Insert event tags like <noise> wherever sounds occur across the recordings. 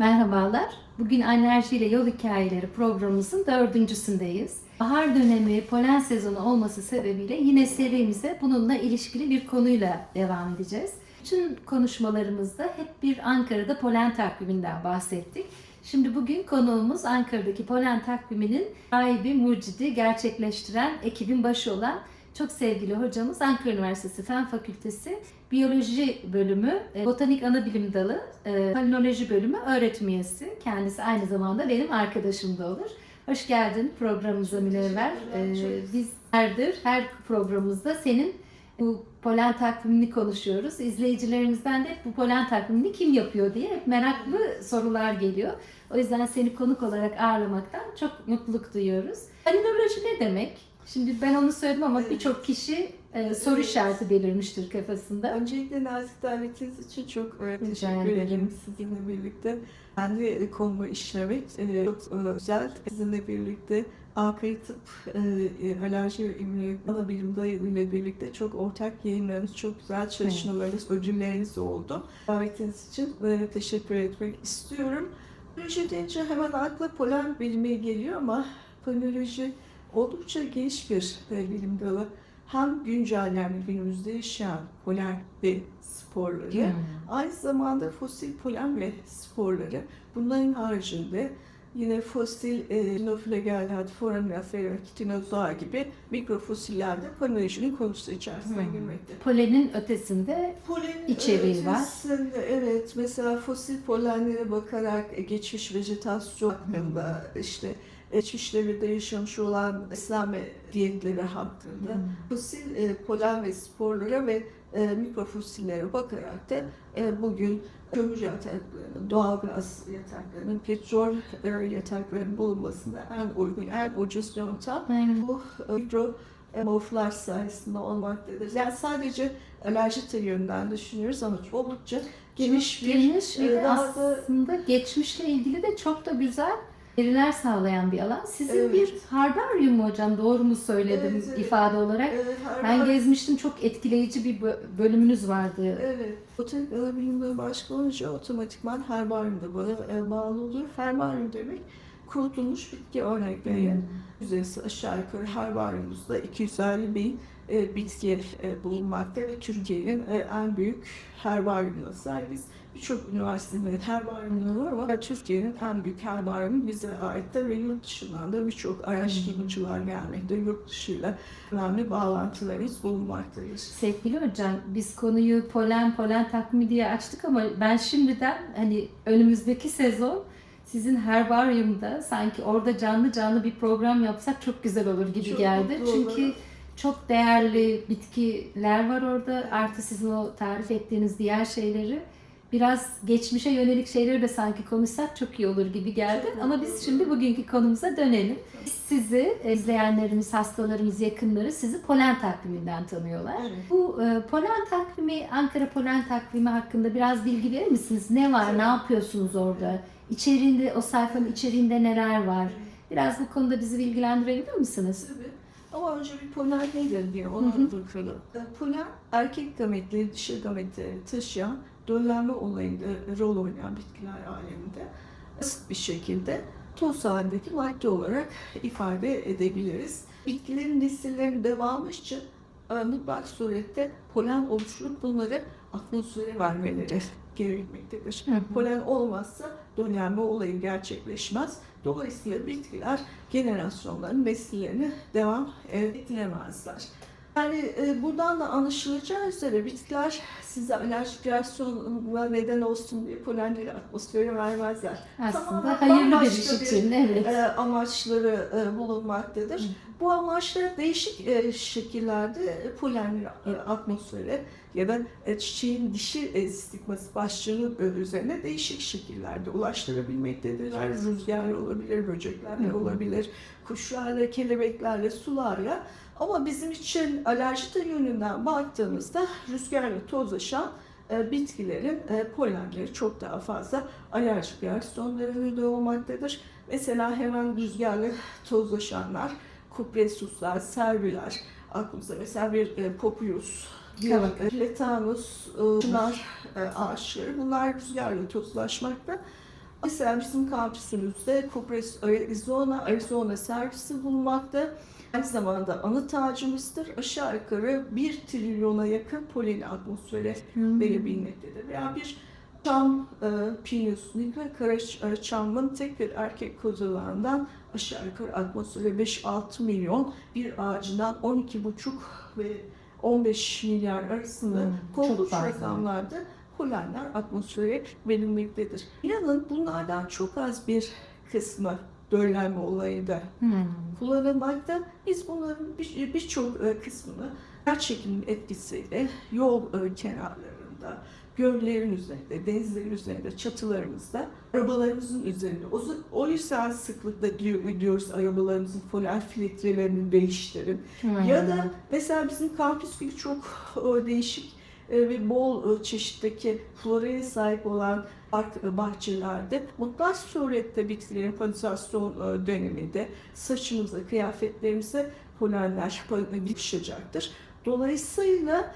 Merhabalar. Bugün Alerji ile Yol Hikayeleri programımızın dördüncüsündeyiz. Bahar dönemi polen sezonu olması sebebiyle yine serimize bununla ilişkili bir konuyla devam edeceğiz. Bütün konuşmalarımızda hep bir Ankara'da polen takviminden bahsettik. Şimdi bugün konuğumuz Ankara'daki polen takviminin sahibi, mucidi gerçekleştiren ekibin başı olan çok sevgili hocamız Ankara Üniversitesi Fen Fakültesi Biyoloji Bölümü, e, Botanik Anabilim Dalı, e, Palinoloji Bölümü öğretim üyesi. Kendisi aynı zamanda benim arkadaşım da olur. Hoş geldin programımıza Münevver. E, bizlerdir her programımızda senin bu polen takvimini konuşuyoruz. İzleyicilerimizden de bu polen takvimini kim yapıyor diye hep meraklı sorular geliyor. O yüzden seni konuk olarak ağırlamaktan çok mutluluk duyuyoruz. Palinoloji ne demek? Şimdi ben onu söyledim ama birçok kişi e, soru işareti belirmiştir kafasında. Öncelikle nazik davetiniz için çok e, teşekkür ederim. sizinle birlikte. Kendi e, konumu işlemek e, çok e, güzel. Sizinle birlikte Ankara Tıp e, e, Alerji ve İmmünoloji Ana Bilim Dalı ile birlikte çok ortak yayınlarınız, çok güzel çalışmalarınız, ödülleriniz oldu. Davetiniz için e, teşekkür etmek istiyorum. Psikoloji deyince hemen akla polen bilimi geliyor ama paleoloji oldukça geniş bir e, bilim dalı. Hem güncel yani günümüzde yaşayan polen ve sporları, aynı zamanda fosil polen ve sporları. Bunların haricinde yine fosil e, Dinoflagellat, Foraminifera, Kitinozoa gibi mikrofosiller de paleolojinin konusu içerisine Hmm. girmekte. Polenin ötesinde Polen İçeriği var. Evet, mesela fosil polenlere bakarak e, geçmiş vejetasyon hakkında, işte geçmişlerde yaşamış olan besleme diyetleri hakkında, fosil e, polen ve sporlara ve e, mikrofosillere bakarak da e, bugün kömür yataklarının, doğalgaz yataklarının, petrol e, yataklarının bulunmasında en uygun, en ucuz yöntem Aynen. bu e, mikro morflar sayesinde olmaktadır. Yani sadece alerji yönden düşünüyoruz ama oldukça geniş bir geniş ve e, da aslında geçmişle ilgili de çok da güzel veriler sağlayan bir alan. Sizin Evet. bir harbaryum mu hocam? Doğru mu söyledim Evet, evet. ifade olarak? e, her Ben gezmiştim. Çok etkileyici bir bö- bölümünüz vardı. Evet. Botanik ana bilimleri başka olunca otomatikman herbaryum da bağlı olur. Herbaryum demek kurutulmuş bitki örnekleri. Yüzdesi aşağı yukarı herbaryumumuzda 250 bin e, bitki e, bulunmakta ve Türkiye'nin e, en büyük herbaryumuna sahibiz. Birçok üniversitelerin herbaryumları var ama Türkiye'nin en büyük herbaryumu bize ait de ve yurt dışından da birçok araştırmacılar gelmekte. Yurt dışıyla önemli bağlantılarımız bulunmaktadır. Sevgili hocam biz konuyu polen polen takvimi diye açtık ama ben şimdiden hani önümüzdeki sezon sizin herbaryumda sanki orada canlı canlı bir program yapsak çok güzel olur gibi Çok geldi. Çünkü olurum. çok değerli bitkiler var orada. Artı sizin o tarif ettiğiniz diğer şeyleri biraz geçmişe yönelik şeyleri de sanki konuşsak çok iyi olur gibi geldi. Çok Ama biz şimdi bugünkü konumuza dönelim. Biz sizi, izleyenlerimiz, hastalarımız, yakınları sizi polen takviminden tanıyorlar. Evet. Bu e, polen takvimi, Ankara polen takvimi hakkında biraz bilgi verir misiniz? Ne var, ne yapıyorsunuz orada? İçeriğinde, o sayfanın içeriğinde neler var? Biraz bu konuda bizi bilgilendirebilir misiniz? Tabii. Ama önce bir polen nedir diye hı. bakalım. E, Polen erkek gametleri, dişi gametleri taşıyan döllenme olayında rol oynayan bitkiler aleminde basit bir şekilde toz halindeki madde olarak ifade edebiliriz. Bitkilerin nesillerinin devamı için e, mutlak surette polen oluşturup bunları atmosfere vermeleri gerekmektedir. Hı hı. Polen olmazsa döllenme olayı gerçekleşmez. Dolayısıyla bitkiler generasyonların nesillerini devam ettiremezler. Yani e, buradan da anlaşılacağı üzere bitkiler size alerjik reaksiyona neden olsun diye polenleri atmosfere vermezler. Aslında Tamamen hayırlı bir iş için, evet. E, amaçları e, bulunmaktadır. Bu amaçları değişik e, şekillerde e, polenleri e, atmosfere ya da e, çiçeğin dişi e, stigması başlığının e, üzerine değişik şekillerde ulaştırabilmektedirler. Rüzgarla olabilir, böceklerle Hı hı. olabilir, kuşlarla, kelebeklerle, sularla. Ama bizim için alerji de yönünden baktığımızda rüzgarla tozlaşan e, bitkilerin e, polenleri çok daha fazla alerjik reaksiyonlara neden olmaktadır. Mesela hemen rüzgarla tozlaşanlar, kupresuslar, serviler, aklımıza mesela bir e, populus, bir letanus, çınar ağaçları bunlar rüzgarla tozlaşmakta. Mesela bizim kampüsümüzde Cooper's Arizona, Arizona servisi bulunmakta. Aynı zamanda anıt ağacımızdır. Aşağı yukarı 1 trilyona yakın polen atmosfere verebilmektedir. Veya bir çam, e, pinus, nigra kara e, çamın tek bir erkek kozalağından aşağı yukarı atmosfere 5-6 milyon bir ağacından 12,5 ve 15 milyar arasında Hmm, fazla. rakamlarda polenler atmosfere verilmektedir. İnanın bunlardan çok az bir kısmı döllenme olayında Hmm. kullanılmakta. Biz bunların bir- birçok e, kısmını yer çekimi etkisiyle yol e, kenarlarında, göllerin üzerinde, denizlerin üzerinde, çatılarımızda, arabalarımızın üzerinde. O, o yüzden sıklıkla diyor, diyoruz arabalarımızın polen filtrelerini değiştirin. Hmm. Ya da mesela bizim kampüs gibi çok değişik ve bol e, çeşitteki floraya sahip olan e, bahçelerde mutlak surette bitkilerin polinizasyon e, döneminde saçımıza, kıyafetlerimize polenler yapışacaktır. Dolayısıyla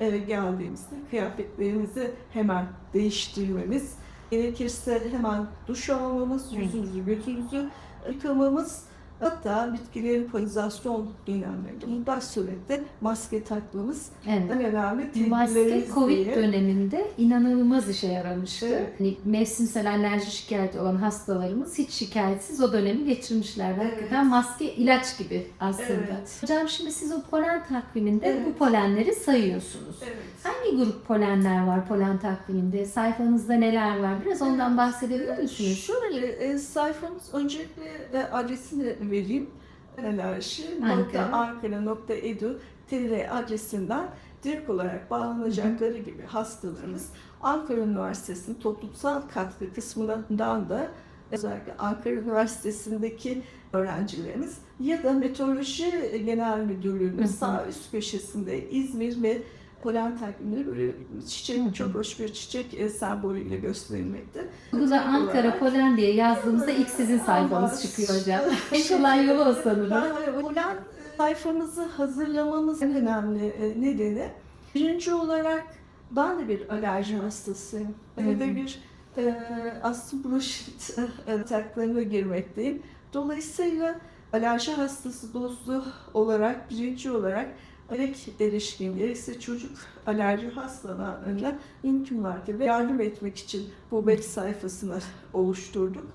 eve geldiğimizde kıyafetlerimizi hemen değiştirmemiz, gerekirse hemen duş almamız, yüzümüzü, götümüzü yıkamamız, hatta bitkilerin polinizasyon dönemlerinde mutlak surette maske takmamız Evet. en önemli Maske Covid diye. döneminde inanılmaz işe yaramıştı. Evet. Hani mevsimsel alerji şikayeti olan hastalarımız hiç şikayetsiz o dönemi geçirmişler. Evet. Hakikaten maske ilaç gibi aslında. Evet. Hocam şimdi siz o polen takviminde Evet. bu polenleri sayıyorsunuz. Evet. Hangi grup polenler var polen takviminde? Sayfanızda neler var? Biraz ondan bahsedebilir misiniz? Şöyle e, sayfamız öncelikle adresini vereyim. Alerji Ankara. Ankara.edu tr adresinden direkt olarak bağlanacakları gibi hastalarımız Ankara Üniversitesi'nin toplumsal katkı kısmından da özellikle Ankara Üniversitesi'ndeki öğrencilerimiz ya da Meteoroloji Genel Müdürlüğü'nün sağ üst köşesinde İzmir ve polen takvimleri böyle çiçek, çok hoş bir çiçek e, sembolüyle gösterilmekte. Google Ankara polen diye yazdığımızda ilk sizin sayfanız çıkıyor hocam. <laughs> Kolay yolu o sanırım. Polen sayfamızı hazırlamamız en önemli e, nedeni birinci olarak ben de bir alerji hastasıyım. Hı. de bir e, astım bronşit e, ataklarına girmekteyim. Dolayısıyla alerji hastası dostu olarak birinci olarak gerek erişkin gerekse çocuk alerji hastalarına mümkün mertebe yardım etmek için bu web sayfasını oluşturduk.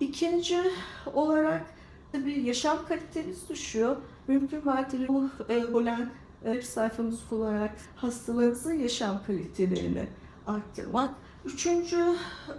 İkinci olarak tabii yaşam kalitemiz düşüyor. Mümkün mertebe bu e, polen web sayfamız kullanarak hastalarımızın yaşam kalitelerini arttırmak. Üçüncü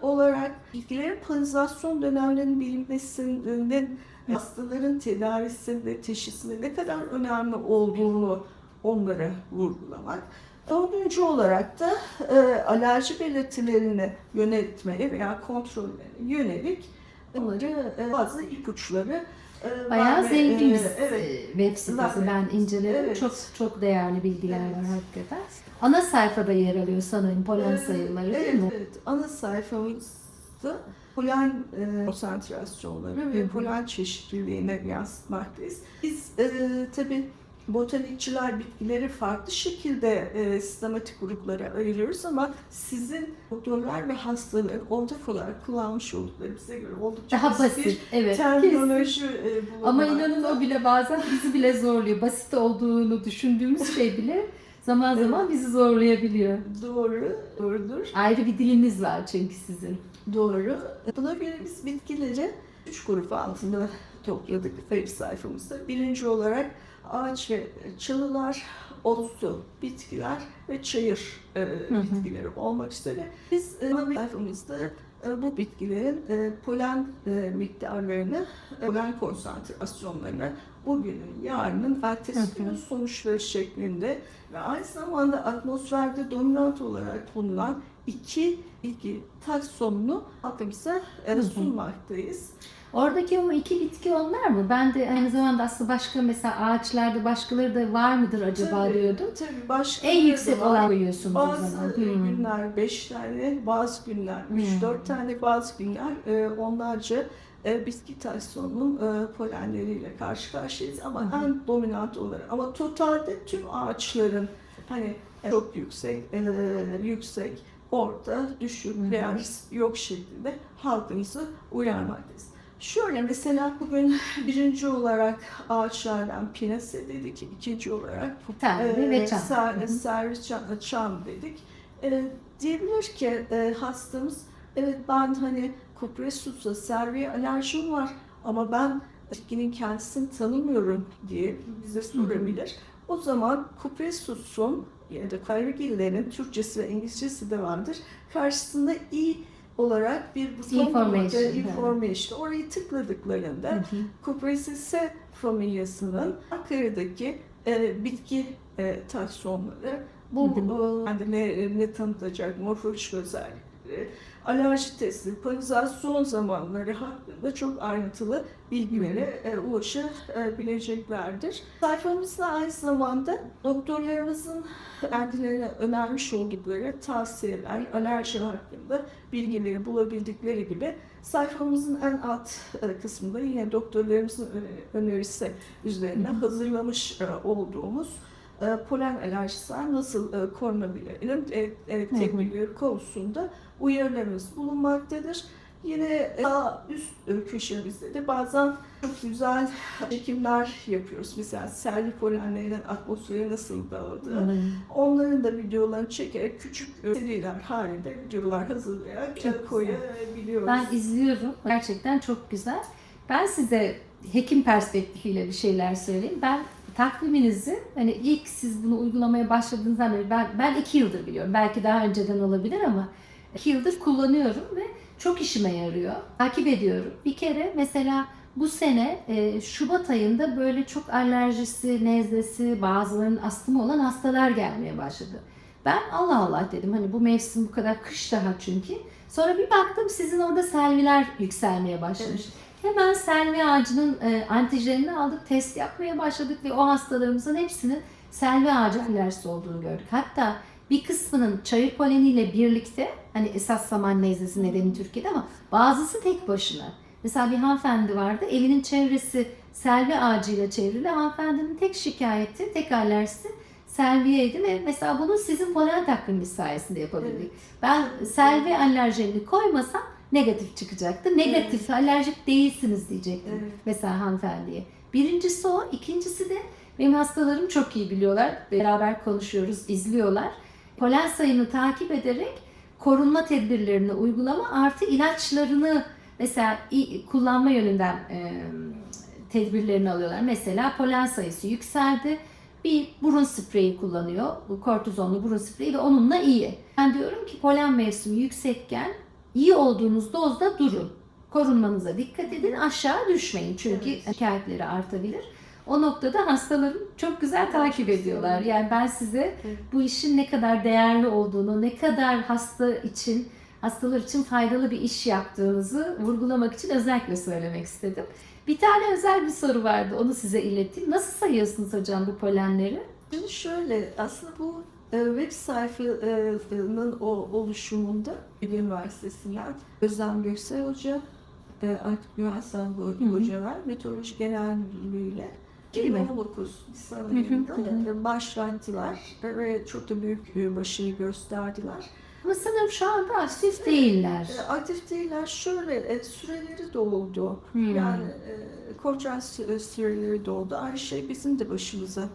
olarak bitkilerin polinizasyon dönemlerinin bilinmesinin hastaların tedavisinde, teşhisinde ne kadar önemli olduğunu onlara vurgulamak. Dördüncü olarak da e, alerji belirtilerini yönetmeye veya kontrolüne yönelik onları e, bazı ipuçları e, Bayağı verme- zengin e, evet. e, web sitesi. Zaten. Ben inceledim. Evet. Çok çok değerli bilgiler Evet. var hakikaten. Ana sayfada yer alıyor sanırım polen Ee, sayıları evet, değil mi? Evet, ana sayfamızda polen e, konsantrasyonları ve polen çeşitliliğine yansıtmaktayız. Biz e, tabii botanikçiler bitkileri farklı şekilde e, sistematik gruplara ayırıyoruz ama sizin doktorlar ve hastaların ortak olarak kullanmış oldukları bize göre oldukça Daha basit. Evet. terminoloji e, Ama inanın o bile bazen bizi bile zorluyor. Basit olduğunu düşündüğümüz şey bile zaman zaman bizi zorlayabiliyor. Doğru, doğrudur. Ayrı bir diliniz var çünkü sizin. Doğru. Buna göre biz bitkileri üç grup altında topladık web sayfamızda. Birinci olarak ağaç ve çalılar, otlu bitkiler ve çayır e, bitkileri olmak üzere. Biz e, sayfamızda e, bu bitkilerin e, polen e, miktarlarını, e, polen konsantrasyonlarını bugünün, yarının, ertesi günün sonuçları şeklinde ve aynı zamanda atmosferde dominant olarak bulunan iki bilgi taksonunu halkımıza sunmaktayız. Oradaki o iki bitki onlar mı? Ben de aynı zamanda aslında başka mesela ağaçlarda başkaları da var mıdır acaba Tabii, diyordum. Tabii başka En yüksek olan koyuyorsunuz o Bazı zaman. e, Hmm. günler 5 tane, bazı günler 3-4 Hmm. tane, bazı günler e, onlarca e, bitki taksonunun e, polenleriyle karşı karşıyayız ama hı. en dominant olarak. Ama totalde tüm ağaçların hani çok yüksek, e, yüksek orada düşük veya risk yok şeklinde halkımızı uyarmaktayız. Şöyle mesela bugün birinci olarak ağaçlardan pinase dedik, ikinci olarak Terbi ve ser- çam, çam dedik. E, diyebilir ki e, hastamız evet ben hani kupresus'a serviye alerjim var ama ben bitkinin kendisini tanımıyorum diye bize sorabilir. O zaman kupresus'un ya da kayragillerin Türkçesi ve İngilizcesi de vardır. Karşısında i olarak bir buton Information, information. Orayı tıkladıklarında Cupressaceae familyasının Ankara'daki e, bitki e, taksonları. Bu kendine ne tanıtacak morfolojik özellikleri, alerji testi, parazasyon zamanları hakkında çok ayrıntılı bilgilere e, ulaşabileceklerdir. Sayfamızda aynı zamanda doktorlarımızın kendilerine önermiş oldukları tavsiyeler, alerji hakkında bilgileri bulabildikleri gibi sayfamızın en alt e, kısmında yine doktorlarımızın öne- önerisi üzerine hazırlamış e, olduğumuz e, polen alerjisinden nasıl korunabilirim tedbirleri konusunda uyarılarımız bulunmaktadır. Yine daha üst köşemizde de bazen çok güzel çekimler yapıyoruz. Mesela sergi polenlerinin atmosfere nasıl dağıldığı. Onların da videolarını çekerek küçük seriler halinde videolar hazırlayarak Çok koyabiliyoruz. Ben izliyorum. Gerçekten çok güzel. Ben size hekim perspektifiyle bir şeyler söyleyeyim. Ben takviminizi hani ilk siz bunu uygulamaya başladığınızdan beri ben, ben iki yıldır biliyorum. Belki daha önceden olabilir ama iki yıldır kullanıyorum ve çok işime yarıyor. Takip ediyorum. Bir kere mesela bu sene e, Şubat ayında böyle çok alerjisi, nezlesi, bazılarının astımı olan hastalar gelmeye başladı. Ben Allah Allah dedim hani bu mevsim bu kadar kış daha çünkü. Sonra bir baktım sizin orada selviler yükselmeye başlamış. Hemen selvi ağacının e, antijenini aldık, test yapmaya başladık ve o hastalarımızın hepsinin selvi ağacı alerjisi olduğunu gördük. Hatta bir kısmının çayır poleniyle birlikte hani esas saman nezlesi nedeni Türkiye'de ama bazısı tek başına. Mesela bir hanımefendi vardı, evinin çevresi selvi ağacıyla çevrili. Hanımefendinin tek şikayeti, tek alerjisi selviyeydi ve mesela bunu sizin polen takviminiz sayesinde yapabildik. Evet. Ben selvi alerjenini koymasam negatif çıkacaktı. Negatif, alerjik değilsiniz diyecektim Evet. mesela hanımefendiye. Birincisi o. ikincisi de benim hastalarım çok iyi biliyorlar. Beraber konuşuyoruz, izliyorlar. Polen sayını takip ederek korunma tedbirlerini uygulama artı ilaçlarını mesela kullanma yönünden e, tedbirlerini alıyorlar. Mesela polen sayısı yükseldi. Bir burun spreyi kullanıyor. Bu kortizonlu burun spreyi ve onunla iyi. Ben diyorum ki polen mevsimi yüksekken iyi olduğunuz dozda durun. Korunmanıza dikkat edin. Aşağı düşmeyin. Çünkü Evet. şikayetleri artabilir. O noktada hastalarım çok güzel takip ediyorlar. Yani ben size bu işin ne kadar değerli olduğunu, ne kadar hasta için, hastalar için faydalı bir iş yaptığınızı vurgulamak için özellikle söylemek istedim. Bir tane özel bir soru vardı. Onu size ileteyim. Nasıl sayıyorsunuz hocam bu polenleri? Şimdi şöyle, aslında bu e, web sayfanın o oluşumunda Bilgi Üniversitesi'nden Özlem Göksel Hoca, e, Artık Güvensen hı. Hoca var, Meteoroloji Genel Müdürlüğü'yle Değil mi? 2019 Hı hı, hı Nisan'ında başlandılar ve çok da büyük bir başarı gösterdiler. Ama sanırım şu anda aktif değiller. E, Aktif değiller şöyle, e, süreleri doldu. Hmm. Yani e, kontrast sü- süreleri doldu. Aynı şey bizim de başımıza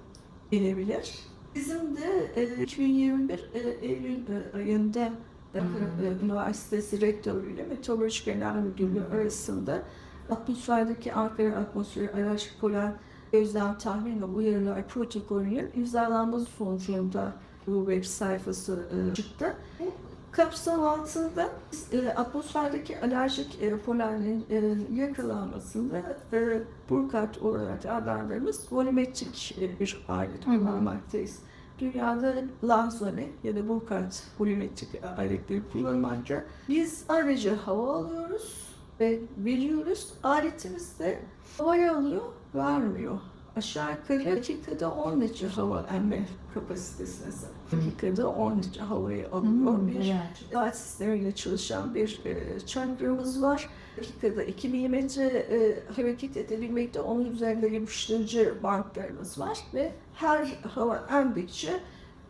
gelebilir. Bizim de e, 2021 e, Eylül e, ayında e, e, üniversitesi rektörüyle Meteoroloji Genel Müdürlüğü arasında atmosferdeki Ankara atmosferi alerjik polen gözlem tahmin ve uyarılar protokolünün imzalanması sonucunda bu web sayfası e, çıktı. Bu kapsam altında e, atmosferdeki alerjik e, polenlerin e, yakalanmasında e, Burkhardt olarak adlandırdığımız volumetrik e, bir alet kullanmaktayız. Dünyada Lanzone ya da Burkhardt volumetrik aletleri kullanılmakta. Biz ayrıca hava alıyoruz ve veriyoruz. Aletimiz de havayı alıyor, vermiyor. Aşağı yukarı dakikada 10 litre hava emme kapasitesine sahip. Dakikada 10 litre havayı alıyor. Hmm, bir evet. sistemiyle çalışan bir e, çankırımız var. Dakikada 2 milimetre e, hareket edebilmekte. Onun üzerinde yapıştırıcı banklarımız var ve her hava emdikçe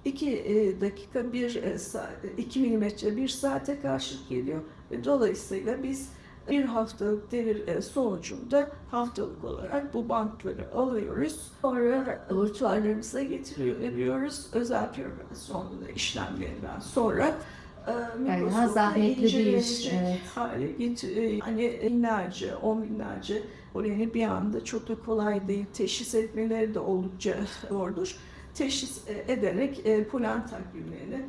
2 dakika bir e, sa- 2 milimetre bir saate karşılık geliyor. Dolayısıyla biz bir haftalık devir e, sonucunda haftalık olarak bu bantları alıyoruz. Sonra laboratuvarlarımıza getiriyoruz. Özel sonunda işlemlerinden sonra e, Yani daha zahmetli bir iş, evet. hale getir- hani binlerce, on binlerce oraya bir anda çok da kolay değil. Teşhis etmeleri de oldukça zordur. Teşhis ederek e, polen takvimlerini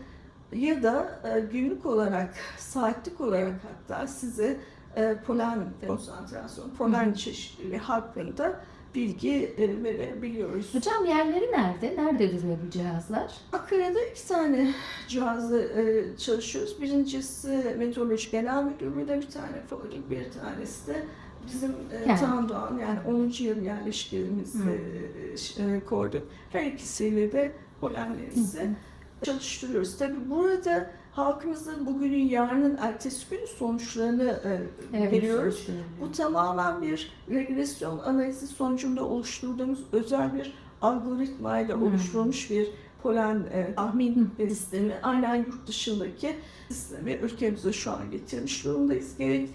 ya da e, günlük olarak, saatlik olarak hatta size e, polen konsantrasyon, polen çeşitliliği hakkında bilgi verebiliyoruz. Hocam yerleri nerede? Nerede duruyor bu cihazlar? Ankara'da iki tane cihazla e, çalışıyoruz. Birincisi Meteoroloji Genel Müdürlüğü'nde bir tane fabrik, bir tanesi de bizim e, Yani. Tandoğan yani 10. yıl yerleşkemiz Hı. e, e, koordin. Her ikisiyle de polenlerimizi çalıştırıyoruz. Tabii burada halkımızın bugünün yarının ertesi günün sonuçlarını e, veriyoruz. Bu tamamen bir regresyon analizi sonucunda oluşturduğumuz özel bir algoritmayla Hmm. oluşturulmuş bir polen e, tahmin sistemi. Aynen yurt dışındaki sistemi ülkemize şu an getirmiş durumdayız. Gerek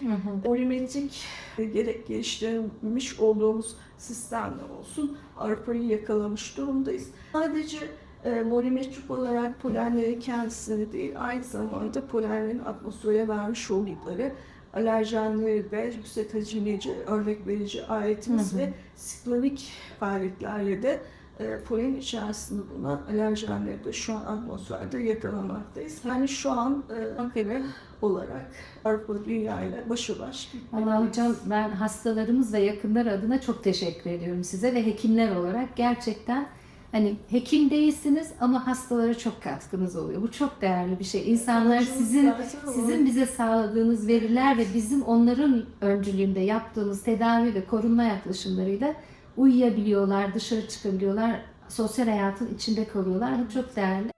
e, gerek geliştirmiş olduğumuz sistemle olsun Avrupa'yı yakalamış durumdayız. Sadece e, molimetrik olarak polenlerin kendisini değil, aynı zamanda polenlerin atmosfere vermiş oldukları alerjenleri de yüksek hacimleyici, örnek verici aletimiz ve siklonik faaliyetlerle de e, polen içerisinde bulunan alerjenleri de şu an atmosferde yakalamaktayız. Yani şu an e, Ankara olarak Avrupa Dünya ile başa baş. Allah hocam ben hastalarımız ve yakınlar adına çok teşekkür ediyorum size ve hekimler olarak gerçekten hani hekim değilsiniz ama hastalara çok katkınız oluyor. Bu çok değerli bir şey. İnsanlar sizin sizin bize sağladığınız veriler ve bizim onların öncülüğünde yaptığımız tedavi ve korunma yaklaşımlarıyla uyuyabiliyorlar, dışarı çıkabiliyorlar, sosyal hayatın içinde kalıyorlar. Bu çok değerli.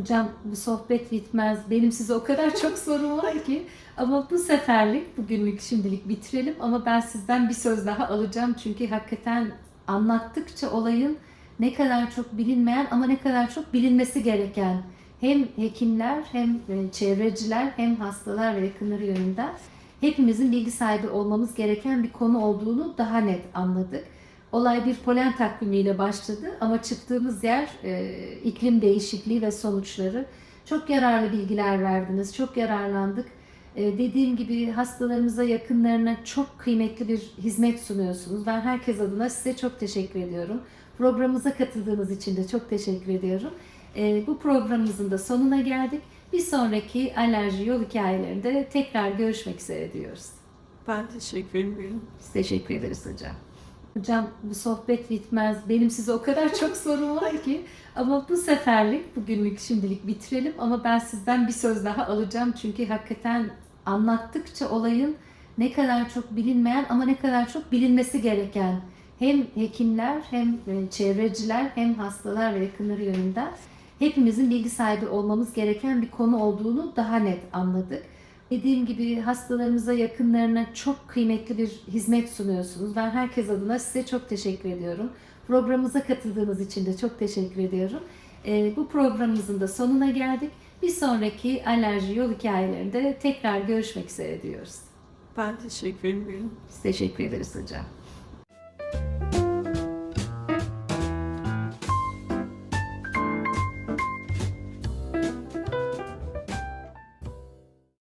Hocam bu sohbet bitmez. Benim size o kadar çok <laughs> sorum var ki. Ama bu seferlik, bugünlük şimdilik bitirelim. Ama ben sizden bir söz daha alacağım. Çünkü hakikaten anlattıkça olayın ne kadar çok bilinmeyen ama ne kadar çok bilinmesi gereken hem hekimler hem e, çevreciler hem hastalar ve yakınları yönünden hepimizin bilgi sahibi olmamız gereken bir konu olduğunu daha net anladık. Olay bir polen takvimiyle başladı ama çıktığımız yer e, iklim değişikliği ve sonuçları. Çok yararlı bilgiler verdiniz, çok yararlandık. E, dediğim gibi hastalarımıza, yakınlarına çok kıymetli bir hizmet sunuyorsunuz. Ben herkes adına size çok teşekkür ediyorum. Programımıza katıldığınız için de çok teşekkür ediyorum. E, bu programımızın da sonuna geldik. Bir sonraki alerji yol hikayelerinde tekrar görüşmek üzere diyoruz. Ben teşekkür ederim. Biz teşekkür ederiz hocam. Hocam bu sohbet bitmez. Benim size o kadar çok <laughs> sorum var ki. Ama bu seferlik, bugünlük şimdilik bitirelim. Ama ben sizden bir söz daha alacağım. Çünkü hakikaten anlattıkça olayın ne kadar çok bilinmeyen ama ne kadar çok bilinmesi gereken hem hekimler hem e, çevreciler hem hastalar ve yakınları yönünden hepimizin bilgi sahibi olmamız gereken bir konu olduğunu daha net anladık. Dediğim gibi hastalarımıza, yakınlarına çok kıymetli bir hizmet sunuyorsunuz. Ben herkes adına size çok teşekkür ediyorum. Programımıza katıldığınız için de çok teşekkür ediyorum. Ee, bu programımızın da sonuna geldik. Bir sonraki alerji yol hikayelerinde tekrar görüşmek üzere diyoruz. Ben teşekkür ederim. Biz teşekkür ederiz hocam.